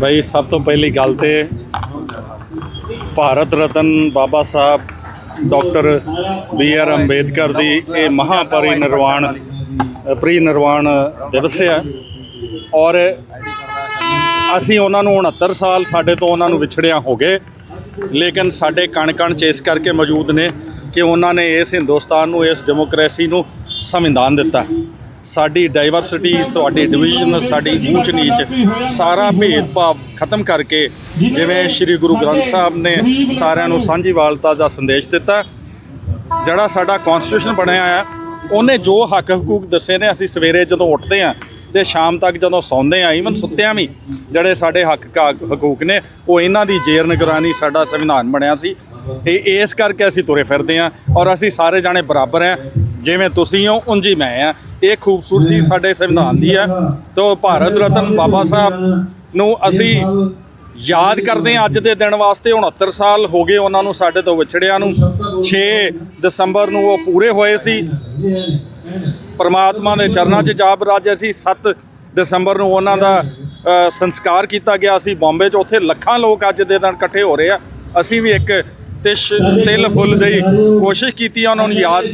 ਬਈ, ਸਭ ਤੋਂ ਪਹਿਲੀ ਗੱਲ ਤੇ Bharat Ratna Baba Sahib, doctor B R Ambedkar ਦੀ ਇਹ ਮਹਾਪਰਿਨਿਰਵਾਣ ਪ੍ਰੀ ਨਿਰਵਾਣ ਦਿਵਸ ਹੈ ਔਰ ਅਸੀਂ ਉਹਨਾਂ ਨੂੰ 69 ਸਾਲ ਸਾਡੇ ਤੋਂ ਉਹਨਾਂ ਨੂੰ ਵਿਛੜਿਆ ਹੋ ਗਏ, ਲੇਕਿਨ ਸਾਡੇ ਕਣ ਕਣ ਚ ਇਸ ਕਰਕੇ ਮੌਜੂਦ ਨੇ ਕਿ ਉਹਨਾਂ ਨੇ ਇਸ ਹਿੰਦੁਸਤਾਨ ਨੂੰ, ਇਸ ਡੈਮੋਕ੍ਰੇਸੀ ਨੂੰ ਸੰਵਿਧਾਨ ਦਿੱਤਾ। ਸਾਡੀ ਡਾਈਵਰਸਿਟੀ ਸਾਡੀ ਡਿਵੀਜ਼ਨ ਸਾਡੀ ਊਚ ਨੀਚ ਸਾਰਾ ਭੇਦਭਾਵ ਖਤਮ ਕਰਕੇ ਜਿਵੇਂ ਸ੍ਰੀ ਗੁਰੂ ਗ੍ਰੰਥ ਸਾਹਿਬ ਨੇ ਸਾਰਿਆਂ ਨੂੰ ਸਾਂਝੀਵਾਲਤਾ ਦਾ ਸੰਦੇਸ਼ ਦਿੱਤਾ, ਜਿਹੜਾ ਸਾਡਾ ਕਨਸਟੀਟਿਊਸ਼ਨ ਬਣਿਆ ਆ, ਉਹਨੇ ਜੋ ਹੱਕ ਹਕੂਕ ਦੱਸੇ ਨੇ, ਅਸੀਂ ਸਵੇਰੇ ਜਦੋਂ ਉੱਠਦੇ ਆ ਤੇ ਸ਼ਾਮ ਤੱਕ ਜਦੋਂ ਸੌਂਦੇ ਆ ਈਵਨ ਸੁੱਤਿਆਂ ਵੀ ਜਿਹੜੇ ਸਾਡੇ ਹੱਕ ਕਾ- ਹਕੂਕ ਨੇ, ਉਹ ਇਹਨਾਂ ਦੀ ਜੇਰ ਨਿਗਰਾਨੀ ਸਾਡਾ ਸੰਵਿਧਾਨ ਬਣਿਆ ਸੀ। ਇਹ ਇਸ ਕਰਕੇ ਅਸੀਂ ਤੁਰੇ ਫਿਰਦੇ ਆ ਔਰ ਅਸੀਂ ਸਾਰੇ ਜਾਣੇ ਬਰਾਬਰ ਆ ਜਿਵੇਂ ਤੁਸੀਂ ਹੋ ਉਂਝ ਮੈਂ ਆ। ਇਹ ਖੂਬਸੂਰਤੀ ਸਾਡੇ ਸੰਵਿਧਾਨ ਦੀ ਆ। ਤੋਂ ਭਾਰਤ ਰਤਨ ਬਾਬਾ ਸਾਹਿਬ ਨੂੰ ਅਸੀਂ ਯਾਦ ਕਰਦੇ ਹਾਂ ਅੱਜ ਦੇ ਦਿਨ ਵਾਸਤੇ 69 ਸਾਲ ਹੋ ਗਏ ਉਹਨਾਂ ਨੂੰ ਸਾਡੇ ਤੋਂ ਵਿਛੜਿਆਂ ਨੂੰ। 6 ਦਸੰਬਰ ਨੂੰ ਉਹ ਪੂਰੇ ਹੋਏ ਸੀ। ਪਰਮਾਤਮਾ ਦੇ ਚਰਨਾਂ 'ਚ ਜਾਬ ਰਾਜਿਆ ਸੀ। 7 ਦਸੰਬਰ ਨੂੰ ਉਹਨਾਂ ਦਾ ਸੰਸਕਾਰ ਕੀਤਾ ਗਿਆ ਸੀ। ਬੰਬੇ 'ਚ ਉੱਥੇ ਲੱਖਾਂ ਲੋਕ ਅੱਜ ਦੇ ਦਿਨ ਇਕੱਠੇ ਹੋ ਰਹੇ ਆ। ਅਸੀਂ ਵੀ ਇੱਕ ਤਿਸ਼ ਤਿਲ ਫੁੱਲ ਦੀ ਕੋਸ਼ਿਸ਼ ਕੀਤੀ ਆ ਉਹਨਾਂ ਨੂੰ ਯਾਦ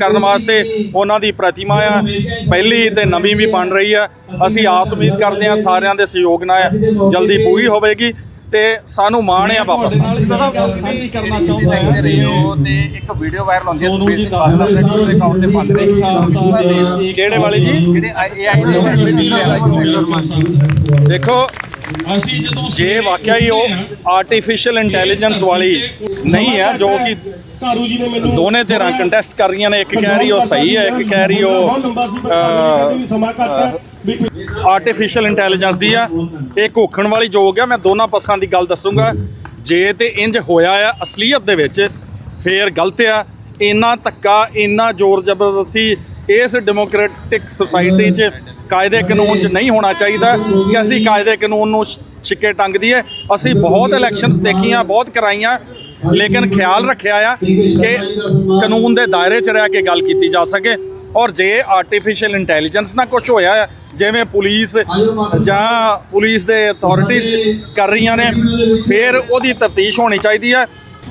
ਕਰਨ ਵਾਸਤੇ ਉਹਨਾਂ ਦੀ ਪ੍ਰਤਿਮਾ ਆ। ਪਹਿਲੀ ਤੇ ਨਵੀਂ ਵੀ ਬਣ ਰਹੀ ਆ। ਅਸੀਂ ਆਸ ਉਮੀਦ ਕਰਦੇ ਆ ਸਾਰਿਆਂ ਦੇ ਸਹਿਯੋਗ ਨਾਲ ਜਲਦੀ ਪੂਰੀ ਹੋਵੇਗੀ ਤੇ ਸਾਨੂੰ ਮਾਣ ਆ ਵਾਪਸ। ਕਰਨਾ ਚਾਹੁੰਦਾ ਹੈ ਰੇਡੀਓ ਤੇ ਇੱਕ ਵੀਡੀਓ ਵਾਇਰਲ ਹੁੰਦੀ ਹੈ ਸੁਖਬੀਰ ਸਿੰਘ ਬਾਦਲ ਆਪਣੇ ਟਵਿੱਟਰ ਅਕਾਊਂਟ ਤੇ ਪਾਉਂਦੇ ਨੇ ਕਿਸ ਦੇ ਕਿਹੜੇ ਵਾਲੀ ਜੀ? ਜਿਹੜੇ ਏਆਈ ਦੇ ਦੇਖੋ ਅਸੀਂ ਜਦੋਂ ਜੇ ਵਾਕਿਆ ਹੀ ਉਹ ਆਰਟੀਫੀਸ਼ੀਅਲ ਇੰਟੈਲੀਜੈਂਸ ਵਾਲੀ ਨਹੀਂ ਹੈ ਜੋ ਕਿ ਕਾਰੂ ਜੀ ਨੇ ਮੈਨੂੰ ਦੋਨੇ ਧਿਰਾਂ ਕੰਟੈਸਟ ਕਰ ਰਹੀਆਂ ਨੇ ਇੱਕ ਕਹਿ ਰਹੀ ਉਹ ਸਹੀ ਹੈ ਇੱਕ ਕਹਿ ਰਹੀ ਉਹ ਆਰਟੀਫੀਸ਼ੀਅਲ ਇੰਟੈਲੀਜੈਂਸ ਦੀ ਆ ਇਹ ਘੋਖਣ ਵਾਲੀ ਜੋਗ ਆ ਮੈਂ ਦੋਨਾਂ ਪਾਸਾਂ ਦੀ ਗੱਲ ਦੱਸੂਗਾ। ਜੇ ਤੇ ਇੰਜ ਹੋਇਆ ਆ ਅਸਲੀਅਤ ਦੇ ਵਿੱਚ ਫੇਰ ਗਲਤ ਆ। ਇੰਨਾ ਧੱਕਾ ਇੰਨਾ ਜ਼ੋਰ ਜ਼ਬਰਦਸਤੀ ਇਸ ਡੈਮੋਕ੍ਰੈਟਿਕ ਸੁਸਾਇਟੀ 'ਚ ਕਾਇਦੇ ਕਾਨੂੰਨ 'ਚ ਨਹੀਂ ਹੋਣਾ ਚਾਹੀਦਾ ਕਿ ਅਸੀਂ ਕਾਇਦੇ ਕਾਨੂੰਨ ਨੂੰ ਛਿੱਕੇ ਟੰਗਦੀ ਹੈ। ਅਸੀਂ ਬਹੁਤ ਇਲੈਕਸ਼ਨਸ ਦੇਖੀਆਂ, ਬਹੁਤ ਕਰਾਈਆਂ, ਲੇਕਿਨ ਖਿਆਲ ਰੱਖਿਆ ਆ ਕਿ ਕਾਨੂੰਨ ਦੇ ਦਾਇਰੇ 'ਚ ਰਹਿ ਕੇ ਗੱਲ ਕੀਤੀ ਜਾ ਸਕੇ। ਔਰ ਜੇ ਆਰਟੀਫੀਸ਼ੀਅਲ ਇੰਟੈਲੀਜੈਂਸ ਨਾਲ ਕੁਝ ਹੋਇਆ ਹੈ ਜਿਵੇਂ ਪੁਲਿਸ ਜਾਂ ਪੁਲਿਸ ਦੇ ਅਥਾਰਟੀਆਂ ਕਰ ਰਹੀਆਂ ਨੇ, ਫਿਰ ਉਹਦੀ ਤਫਤੀਸ਼ ਹੋਣੀ ਚਾਹੀਦੀ ਹੈ।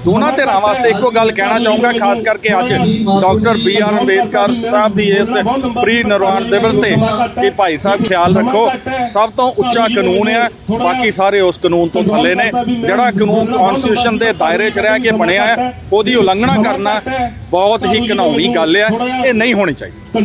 ਦੋਨਾਂ ਧਿਰਾਂ ਵਾਸਤੇ ਇੱਕੋ ਗੱਲ ਕਹਿਣਾ ਚਾਹੂੰਗਾ, ਖਾਸ ਕਰਕੇ ਅੱਜ doctor B R Ambedkar Sahib ਦੀ ਇਸ ਪ੍ਰੀ ਨਿਰਵਾਣ ਦਿਵਸ ਤੇ ਕਿ ਭਾਈ ਸਾਹਿਬ ਖਿਆਲ ਰੱਖੋ, ਸਭ ਤੋਂ ਉੱਚਾ ਕਾਨੂੰਨ ਹੈ ਬਾਕੀ ਸਾਰੇ ਉਸ ਕਾਨੂੰਨ ਤੋਂ ਥੱਲੇ ਨੇ। ਜਿਹੜਾ ਕਾਨੂੰਨ ਕਨਸਟੀਟਿਊਸ਼ਨ ਦੇ ਦਾਇਰੇ 'ਚ ਰਹਿ ਕੇ ਬਣਿਆ ਹੈ ਉਹਦੀ ਉਲੰਘਣਾ ਕਰਨਾ ਬਹੁਤ ਹੀ ਘਿਨਾਉਣੀ ਗੱਲ ਹੈ ਇਹ ਨਹੀਂ ਹੋਣੀ ਚਾਹੀਦੀ।